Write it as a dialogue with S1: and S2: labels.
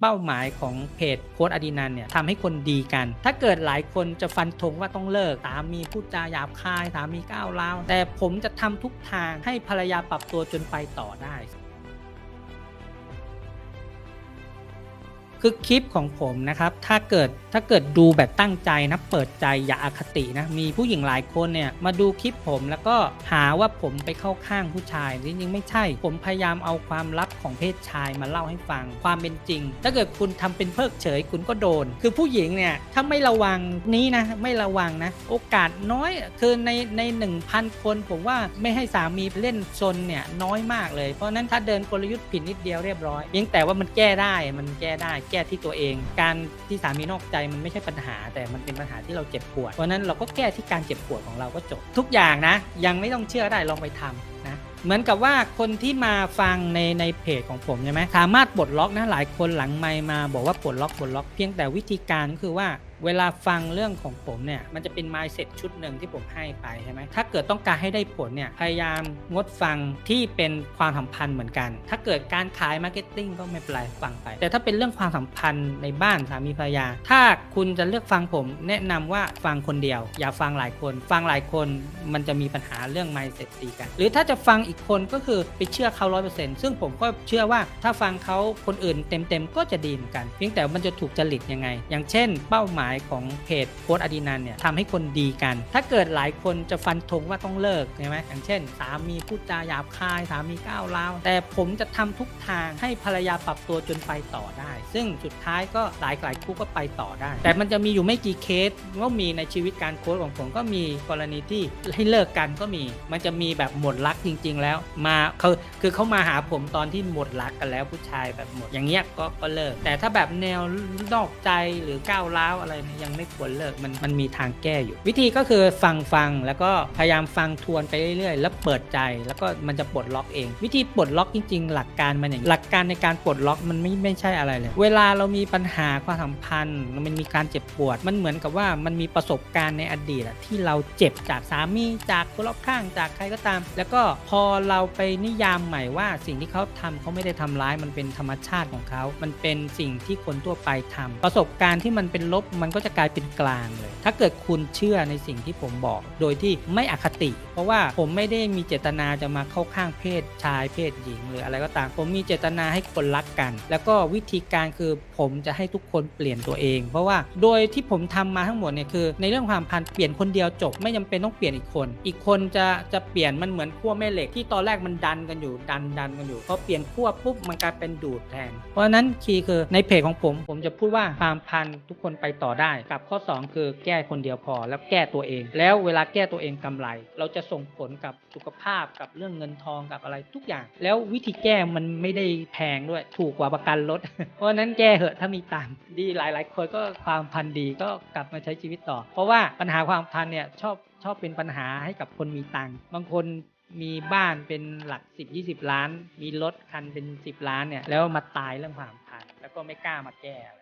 S1: เป้าหมายของเพจโค้ดอดีนันเนี่ยทำให้คนดีกัน ถ้าเกิดหลายคนจะฟันธงว่าต้องเลิกสามีพูดจาหยาบคายสามีก้าวร้าวแต่ผมจะทำทุกทางให้ภรรยาปรับตัวจนไปต่อได้ คือคลิปของผมนะครับ ถ้าเกิดถ้าเกิดดูแบบตั้งใจนะเปิดใจอย่าอาคตินะ มีผู้หญิงหลายคนเนี่ยมาดูคลิปผมแล้วก็หาว่าผมไปเข้าข้างผู้ชายจริงๆไม่ใช่ ผมพยายามเอาความลับของเพศชายมาเล่าให้ฟังความเป็นจริง ถ้าเกิดคุณทำเป็นเพิกเฉยคุณก็โดน คือผู้หญิงเนี่ยถ้าไม่ระวังนี้นะไม่ระวังนะ โอกาสน้อยคือในในหนึ่งพันคนผมว่าไม่ให้สามีเล่นซนเนี่ยน้อยมากเลยเพราะฉะนั้นถ้าเดินกลยุทธ์ผิดนิดเดียวเรียบร้อยเพียงแต่ว่ามันแก้ได้มันแก้ได้แก้ที่ตัวเอง การที่สามีนอกใจมันไม่ใช่ปัญหา แต่มันเป็นปัญหาที่เราเจ็บปวดเพราะฉะนั้นเราก็แก้ที่การเจ็บปวดของเราก็จบ ทุกอย่างนะ ยังไม่ต้องเชื่อได้ลองไปทำนะเหมือนกับว่าคนที่มาฟังในในเพจของผมใช่ไหมสามารถปลดล็อกนะหลายคนหลังไมค์มาบอกว่าปลดล็อกปลดล็อกเพียงแต่วิธีการก็คือว่า เวลาฟังเรื่องของผมเนี่ยมันจะเป็น mindset ชุดหนึ่งที่ผมให้ไปใช่ไหมถ้าเกิดต้องการให้ได้ผลเนี่ยพยายามงดฟังที่เป็นความสัมพันธ์เหมือนกัน ถ้าเกิดการขายมาร์เก็ตติ้งก็ไม่เป็นไรฟังไป แต่ถ้าเป็นเรื่องความสัมพันธ์ในบ้านสามีภรรยา ถ้าคุณจะเลือกฟังผม แนะนำว่าฟังคนเดียว อย่าฟังหลายคน ฟังหลายคนมันจะมีปัญหาเรื่อง mindset ตีกัน หรือถ้าจะฟังอีกคนก็คือไปเชื่อเขาร้อยเปอร์เซ็นต์ซึ่งผมก็เชื่อว่าถ้าฟังเขาคนอื่นเต็มๆก็จะดีเหมือนกัน เพียงแต่มันจะถูกจริตยังไง อย่างเช่น เป้าหมายของเพจโค้ดอดินันเนี่ยทำให้คนดีกัน ถ้าเกิดหลายคนจะฟันธงว่าต้องเลิกใช่ไหมอย่างเช่น สามีพูดจาหยาบคาย สามีก้าวร้าวแต่ผมจะทำทุกทางให้ภรรยาปรับตัวจนไปต่อได้ ซึ่งสุดท้ายก็หลายหลายคู่ก็ไปต่อได้ แต่มันจะมีอยู่ไม่กี่เคสว่ามีในชีวิตการโค้ดของผมก็มีกรณีที่ให้เลิกกันก็มี มันจะมีแบบหมดรักจริง ๆ แล้วมาเขาคือเขามาหาผมตอนที่หมดรักกันแล้วผู้ชายแบบหมดอย่างเงี้ยก็ก็เลิก แต่ถ้าแบบแนวนอกใจหรือก้าวร้าวอะไรเนี่ยยังไม่ควรเลิกมันมันมีทางแก้อยู่ วิธีก็คือฟังฟังแล้วก็พยายามฟังทวนไปเรื่อยๆ แล้วเปิดใจแล้วก็มันจะปลดล็อกเอง วิธีปลดล็อกจริง ๆ หลักการมันอย่างหลักการในการปลดล็อกมันไม่ไม่ใช่อะไรเลย เวลาเรามีปัญหาความสัมพันธ์ มันมีการเจ็บปวด มันเหมือนกับว่ามันมีประสบการณ์ในอดีตที่เราเจ็บจากสามีจากคนรอบข้างจากใครก็ตาม แล้วก็พอเราไปนิยามใหม่ว่าสิ่งที่เขาทำเขาไม่ได้ทำร้ายมันเป็นธรรมชาติของเขา มันเป็นสิ่งที่คนทั่วไปทำประสบการณ์ที่มันเป็นลบมันก็จะกลายเป็นกลางเลย ถ้าเกิดคุณเชื่อในสิ่งที่ผมบอก โดยที่ไม่อคติ เพราะว่าผมไม่ได้มีเจตนาจะมาเข้าข้างเพศชายเพศหญิง หรืออะไรก็ตาม ผมมีเจตนาให้คนรักกัน แล้วก็วิธีการคือผมจะให้ทุกคนเปลี่ยนตัวเอง เพราะว่าโดยที่ผมทำมาทั้งหมดเนี่ยคือ ในเรื่องความพันเปลี่ยนคนเดียวจบ ไม่จำเป็นต้องเปลี่ยนอีกคน อีกคนจะจะเปลี่ยนมันเหมือนขั้วแม่เหล็กที่ตอนแรกมันดันกันอยู่ดันดันกันอยู่พอเปลี่ยนขั้วปุ๊บมันกลายเป็นดูดแทน เพราะฉะนั้นคีย์คือในเพจของผมผมจะพูดว่าความพันทุกคนไปต่อได้กับข้อ 2 คือแก้คนเดียวพอ แล้วแก้ตัวเอง แล้วเวลาแก้ตัวเองกำไร เราจะส่งผลกับสุขภาพกับเรื่องเงินทองกับอะไรทุกอย่าง แล้ววิธีแก้มันไม่ได้แพงด้วยถูกกว่าประกันรถเพราะนั้นแก้เหอะถ้ามีตังดีหลาย ๆ คนก็ความพันดีก็กลับมาใช้ชีวิตต่อ เพราะว่าปัญหาความพันเนี่ยชอบชอบเป็นปัญหาให้กับคนมีตังบางคนมีบ้านเป็นหลัก 10 20 ล้าน มีรถคันเป็น 10 ล้านเนี่ยแล้วมาตายเรื่องความพันแล้วก็ไม่กล้ามาแก้อะไร